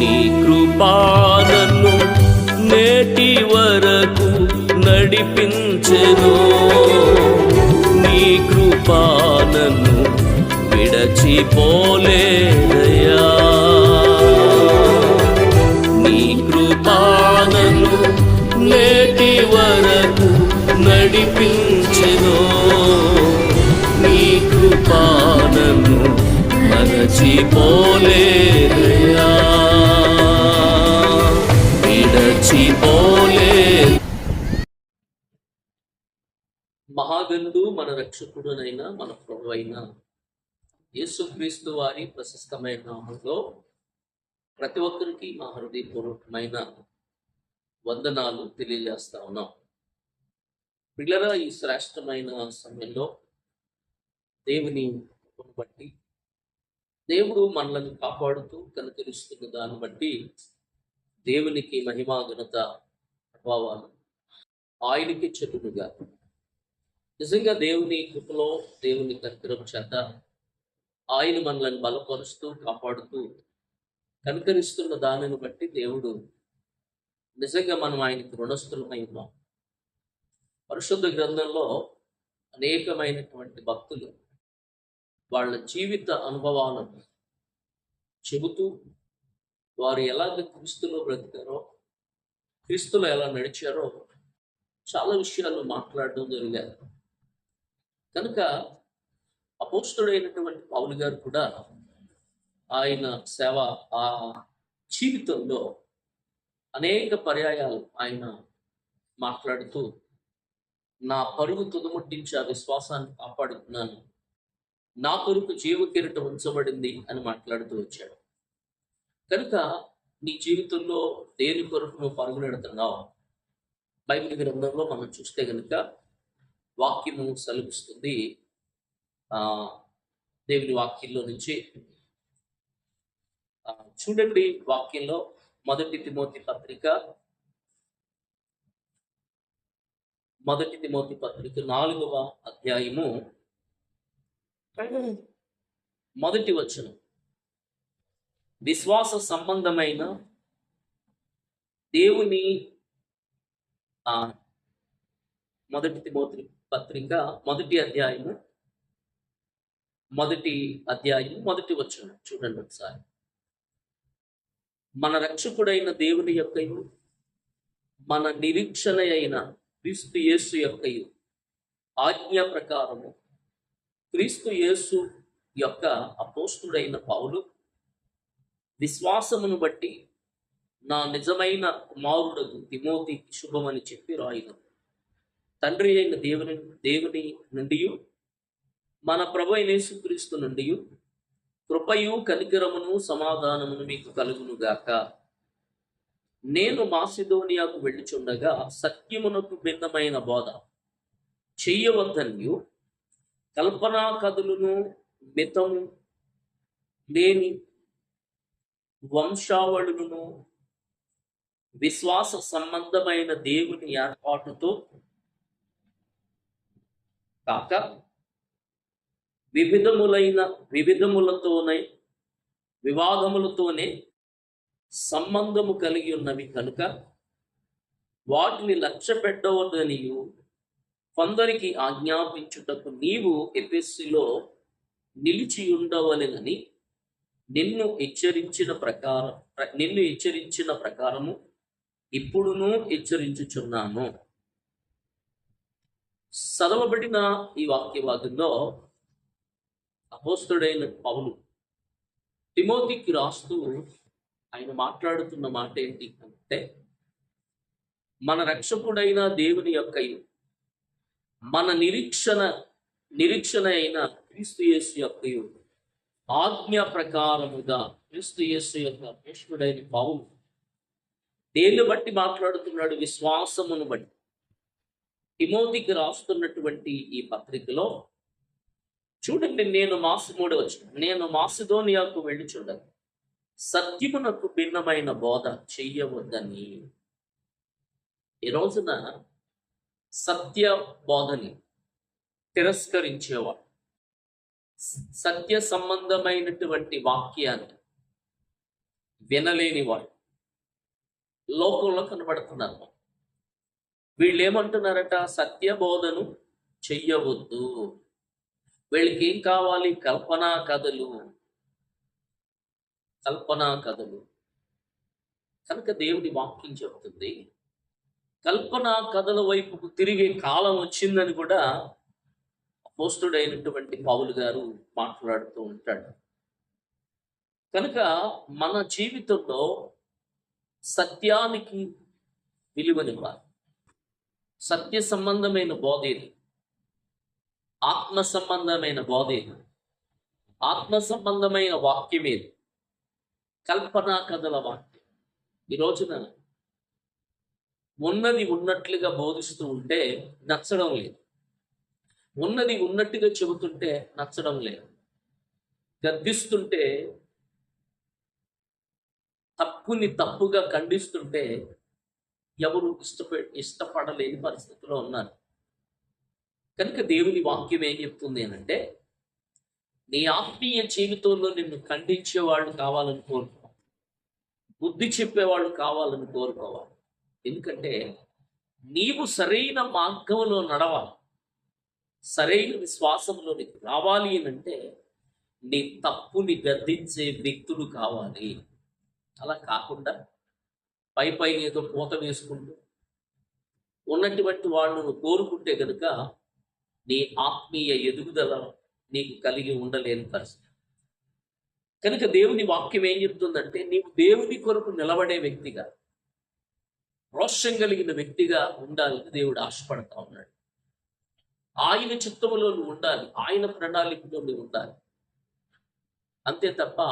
నీ కృపాలను నేటి వరకు నడిపించెను. నీ కృపాలను విడచిపోలేదయా నీ కృపాలను నేటి వరకు నడిపించెను. నీ కృపాలను మరచిపోలేదయా విడచిపోలే మహాగంధు మన రక్షకుడునైన మన ప్రభు అయిన యేసుక్రీస్తు వారి ప్రశస్తమైన నామంలో ప్రతి ఒక్కరికి మా హృదయపూర్వకమైన వందనాలు తెలియజేస్తా ఉన్నాం. పిల్లల ఈ శ్రేష్టమైన సమయంలో దేవుని బట్టి దేవుడు మనల్ని కాపాడుతూ కనుకరిస్తున్న దాన్ని బట్టి దేవునికి మహిమా ఘనత ప్రభావాలు ఆయనకి చెట్టునుగా నిజంగా దేవుని కృపలో దేవుని కర్కరం చేత ఆయన మనల్ని బలపరుస్తూ కాపాడుతూ కనుకరిస్తున్న దానిని బట్టి దేవుడు నిజంగా మనం ఆయనకు రుణస్థులమై ఉన్నాం. పరిశుద్ధ గ్రంథంలో అనేకమైనటువంటి భక్తులు వాళ్ళ జీవిత అనుభవాలను చెబుతూ వారు ఎలాగ క్రీస్తులో బ్రతికారో క్రీస్తులో ఎలా నడిచారో చాలా విషయాలు మాట్లాడడం జరిగారు. కనుక అపోస్తుడైనటువంటి పౌలు గారు కూడా ఆయన సేవ ఆ జీవితంలో అనేక పర్యాయాలు ఆయన మాట్లాడుతూ నా పరుగు తుదముట్టించి ఆ విశ్వాసాన్ని కాపాడుతున్నాను. నా కొరకు జీవ కిరీటం ఉంచబడింది అని మాట్లాడుతూ వచ్చాడు. కనుక నీ జీవితంలో దేని కొరకు నువ్వు పరుగునెడుతున్నావు బైబిల్ గ్రంథంలో మనం చూస్తే కనుక వాక్యము సెలవిస్తుంది. ఆ దేవుని వాక్యంలో నుంచి. చూడండి వాక్యంలో మొదటి తిమోతి పత్రిక. మొదటి తిమోతి పత్రిక నాలుగవ అధ్యాయము. మొదటి వచనం. విశ్వాస సంబంధమైన దేవుని మొదటి తిమోతి పత్రిక మొదటి అధ్యాయము మొదటి అధ్యాయం మొదటి వచ్చిన చూడండి ఒకసారి. మన రక్షకుడైన దేవుని యొక్కయు మన నిరీక్షణ అయిన క్రీస్తు యేసు యొక్కయు ఆజ్ఞ ప్రకారము క్రీస్తు యేసు యొక్క అపోస్తుడైన పౌలు విశ్వాసమును బట్టి నా నిజమైన కుమారుడకు తిమోతికి శుభమని చెప్పి రాయను. తండ్రి అయిన దేవుని దేవుని నుండి మన ప్రభు అయిన యేసుక్రీస్తు నుండి కృపయు కనికరమును సమాధానమును మీకు కలుగును గాక. నేను మాసిదోనియాకు వెళ్ళుచుండగా సత్యమునకు భిన్నమైన బోధ చెయ్యవద్దనియు కల్పనా కథలను మితము లేని వంశావళులను విశ్వాస సంబంధమైన దేవుని ఏర్పాటుతో కాక వివిధములైన వివిధములతోనే వివాదములతోనే సంబంధము కలిగి ఉన్నవి కనుక వాటిని లక్ష్య పెట్టవద్దనియు కొందరికి ఆజ్ఞాపించుటకు నీవు ఎపిస్సిలో నిలిచి ఉండవలెనని నిన్ను హెచ్చరించిన ప్రకారం నిన్ను హెచ్చరించిన ప్రకారము ఇప్పుడును హెచ్చరించుచున్నాను. చదవబడిన ఈ వాక్య భాగంలో అపోస్తుడైన పౌలు తిమోతికి రాస్తూ ఆయన మాట్లాడుతున్న మాట ఏంటి అంటే మన రక్షకుడైన దేవుని యొక్క మన నిరీక్షణ నిరీక్షణ అయిన క్రీస్తు యేసు యొక్క ఆజ్ఞ ప్రకారముగా క్రీస్తు యేసు యొక్క అపోస్తుడైన పావులు దేన్ని బట్టి మాట్లాడుతున్నాడు? విశ్వాసమును బట్టి. తిమోతికి రాస్తున్నటువంటి ఈ పత్రికలో చూడండి నేను మాసు మూడు వచ్చిన నేను మాసిదోనియాకు వెళ్ళి చూడను సత్యమునకు భిన్నమైన బోధ చెయ్యవద్దని. ఈ రోజున సత్య బోధని తిరస్కరించేవాడు. సత్య సంబంధమైనటువంటి వాక్యాన్ని వినలేని వాళ్ళు. లోకంలో కనబడుతున్నారు వీళ్ళు. ఏమంటున్నారట సత్యబోధను చెయ్యవద్దు. వీళ్ళకి ఏం కావాలి? కల్పనా కథలు. కల్పనా కథలు. కనుక దేవుడి వాక్యం చెబుతుంది కల్పనా కథల వైపుకు తిరిగే కాలం వచ్చిందని కూడా పోస్టుడైనటువంటి పావులు గారు మాట్లాడుతూ ఉంటాడు. కనుక మన జీవితంలో సత్యానికి విలువనివ్వాలి. సత్య సంబంధమైన బోధ ఇది. ఆత్మ సంబంధమైన బోధ ఇది. ఆత్మ సంబంధమైన వాక్యం ఇది. కల్పనా కథల వాక్యం. ఈ రోజున ఉన్నది ఉన్నట్లుగా బోధిస్తూ ఉంటే నచ్చడం లేదు. ఉన్నది ఉన్నట్టుగా చెబుతుంటే నచ్చడం లేదు. గద్దిస్తుంటే తప్పుని తప్పుగా ఖండిస్తుంటే ఎవరు ఇష్టప ఇష్టపడలేని పరిస్థితిలో ఉన్నారు. కనుక దేవుని వాక్యం ఏం చెప్తుంది అని అంటే నీ ఆత్మీయ జీవితంలో నిన్ను ఖండించేవాళ్ళు కావాలని కోరుకోవాలి బుద్ధి చెప్పేవాళ్ళు కావాలని కోరుకోవాలి. ఎందుకంటే నీవు సరైన మార్గంలో నడవాలి. సరైన విశ్వాసంలోనికి రావాలి అంటే నీ తప్పుని గద్దించే వ్యక్తులు కావాలి. అలా కాకుండా పై పైన ఏదో పూత వేసుకుంటూ ఉన్నటువంటి వాళ్ళను కోరుకుంటే కనుక నీ ఆత్మీయ ఎదుగుదల నీకు కలిగి ఉండలేని పరిస్థితి. కనుక దేవుని వాక్యం ఏం చెప్తుందంటే నీవు దేవుని కొరకు నిలబడే వ్యక్తిగా రోషం కలిగిన వ్యక్తిగా ఉండాలని దేవుడు ఆశపడతా ఉన్నాడు. ఆయన చిత్తములో నువ్వు ఉండాలి. ఆయన ప్రణాళికలో నువ్వు ఉండాలి. అంతే తప్ప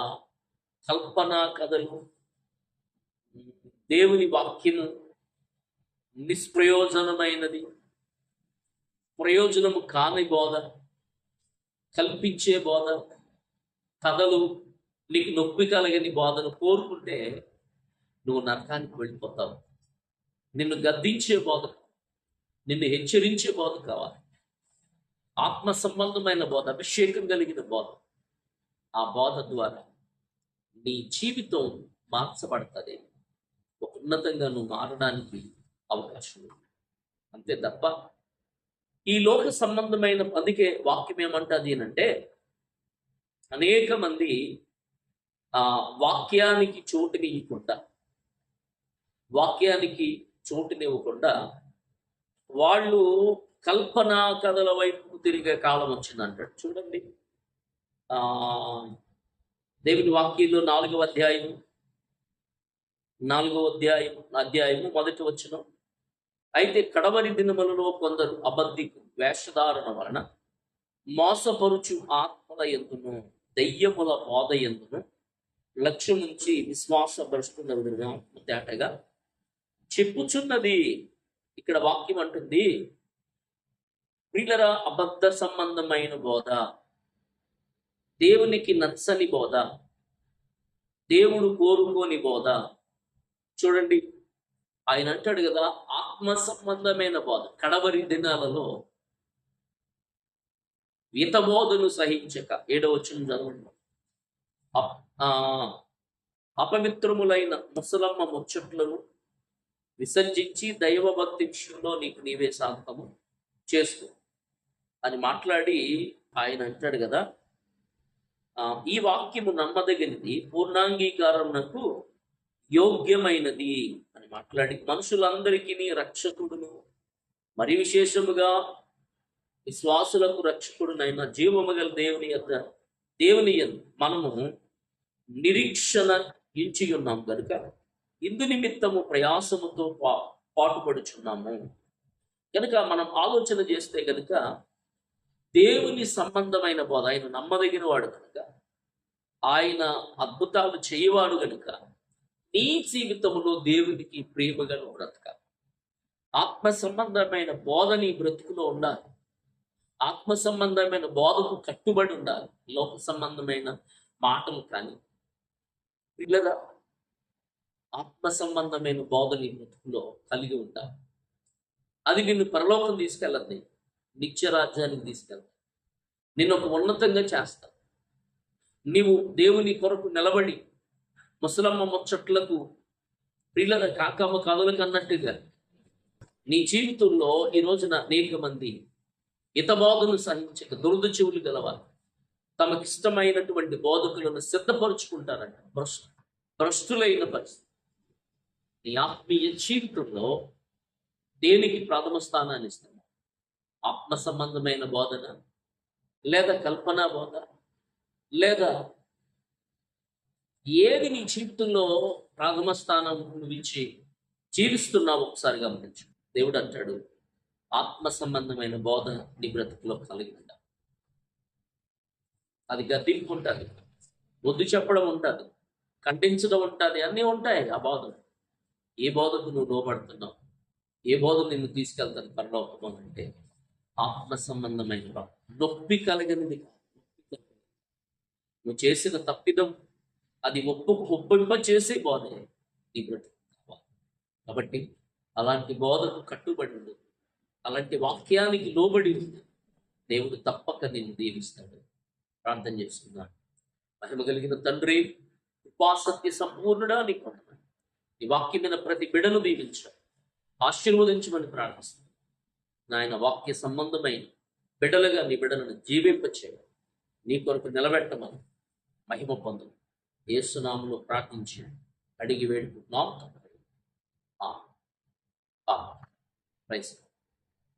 కల్పన కథలు దేవుని వాక్యం నిష్ప్రయోజనమైనది ప్రయోజనము కాని బోధ కల్పించే బోధ కథలు నీకు నొప్పి కలగని బోధను కోరుకుంటే నువ్వు నరకానికి వెళ్ళిపోతావు. నిన్ను గద్దించే బోధ నిన్ను హెచ్చరించే బోధ కావాలి. ఆత్మ సంబంధమైన బోధ అభిషేకం కలిగిన బోధ. ఆ బోధ ద్వారా నీ జీవితం మార్చబడుతుంది. ఒక ఉన్నతంగా నువ్వు మారడానికి అవకాశం ఉంది. అంతే తప్ప ఈ లోక సంబంధమైన అందుకే వాక్యం ఏమంటది అంటే అనేక మంది ఆ వాక్యానికి చోటునివ్వకుండా వాక్యానికి చోటునివ్వకుండా వాళ్ళు కల్పనా కథల వైపు తిరిగే కాలం వచ్చింది అంటాడు చూడండి దేవుని వాక్యంలో నాలుగవ అధ్యాయం నాలుగవ అధ్యాయం అధ్యాయము మొదటి వచ్చిన అయితే కడవరి దినములలో కొందరు అబద్ధికు వేషధారణ వలన మోసపరుచు ఆత్మల ఎందును దయ్యముల బోధ ఎందును లక్ష్యం నుంచి విశ్వాస భ్రష్టున్న తేటగా చెప్పుచున్నది. ఇక్కడ వాక్యం అంటుంది ప్రియులరా అబద్ధ సంబంధమైన బోధ. దేవునికి నచ్చని బోధ. దేవుడు కోరుకోని బోధ. చూడండి ఆయన అంటాడు కదా ఆత్మ సంబంధమైన బోధ. కడవరి దినాలలో హితబోధను సహించక ఏడో వచ్చిన చదవండి. అపమిత్రములైన ఆ, ముసలమ్మ ముచ్చట్లను విసర్జించి దైవభక్తి విషయంలో నీకు నీవే శాంతము చేసుకో అని మాట్లాడి ఆయన అంటాడు కదా ఆ, ఈ వాక్యము నమ్మదగినది పూర్ణాంగీకారమునకు యోగ్యమైనది అని మాట్లాడి మనుషులందరికీ రక్షకుడును మరి విశేషముగా విశ్వాసులకు రక్షకుడునైన జీవము గల దేవుని యొక్క దేవుని మనము నిరీక్షణ ఇచ్చి ఉన్నాం కనుక ఇందు నిమిత్తము ప్రయాసముతో పా పాటుపడుచున్నాము. కనుక మనం ఆలోచన చేస్తే కనుక దేవుని సంబంధమైన బోధ. ఆయన నమ్మదగిన వాడు కనుక ఆయన అద్భుతాలు చేయవాడు కనుక నీ జీవితంలో దేవునికి ప్రేమగా నువ్వు బ్రతకాలి. ఆత్మ సంబంధమైన బోధ నీ బ్రతుకులో ఉండాలి. ఆత్మ సంబంధమైన బోధకు కట్టుబడి ఉండాలి. లోక సంబంధమైన మాటలు కానీ పిల్లల ఆత్మ సంబంధమైన బోధ నీ బ్రతుకులో కలిగి ఉండాలి. అది నిన్ను పరలోకం తీసుకెళ్ళద్ది. నిత్య రాజ్యానికి తీసుకెళ్తా. నిన్ను ఒక ఉన్నతంగా చేస్తా. నీవు దేవుని కొరకు నిలబడి ముసలమ్మ ముచ్చట్లకు పిల్లల కాకమ్మ కథలకు అన్నట్టుగా నీ జీవితంలో ఈ రోజున అనేక మంది హితబోధను సహించక దురద చెవులు గలవారు. తమకిష్టమైనటువంటి బోధకులను సిద్ధపరుచుకుంటారంట. భ్రష్ భ్రష్టులైన పరిస్థితి. నీ ఆత్మీయ జీవితంలో దేనికి ప్రథమ స్థానాన్ని ఇస్తాను ఆత్మ సంబంధమైన బోధన లేదా కల్పనా బోధ లేదా ఏది నీ జీవితంలో ప్రథమ స్థానం నుంచి ఇచ్చి జీవిస్తున్నావు ఒకసారి గమనించు. దేవుడు అంటాడు ఆత్మ సంబంధమైన బోధ నీ బ్రతుకులో కలిగి ఉండాలి అది గద్దింపు ఉంటుంది బుద్ధి చెప్పడం ఉంటుంది ఖండించడం ఉంటుంది అన్నీ ఉంటాయి ఆ బోధ ఏ బోధకు నువ్వు లోపడుతున్నావు ఏ బోధ నిన్ను తీసుకెళ్తాను పరలోకం అంటే? ఆత్మ సంబంధమైన నొప్పి కలగనిది నువ్వు చేసిన తప్పిదం అది ఒప్పు ఒప్పింప చేసే బోధే. నీ బ్రతుకు కాబట్టి అలాంటి బోధకు కట్టుబడి ఉండు. అలాంటి వాక్యానికి లోబడి ఉంది దేవుడు తప్పక నిన్ను దీవిస్తాడు. ప్రార్థన చేస్తున్నాడు మహిమ కలిగిన తండ్రి ఉపాసక్తి సంపూర్ణుడా నీకు వందనాలు. నీ వాక్యమైన ప్రతి బిడను దీవించాడు ఆశీర్వదించమని ప్రార్థిస్తున్నాను నాయన వాక్య సంబంధమైన బిడ్డలుగా నీ బిడ్డలను జీవింపచేయాలి నీ కొరకు నిలబెట్టమని మహిమ పొందు ఏసునామంలో ప్రార్థించి అడిగి వేడుకుంటున్నాం. తండ్రి.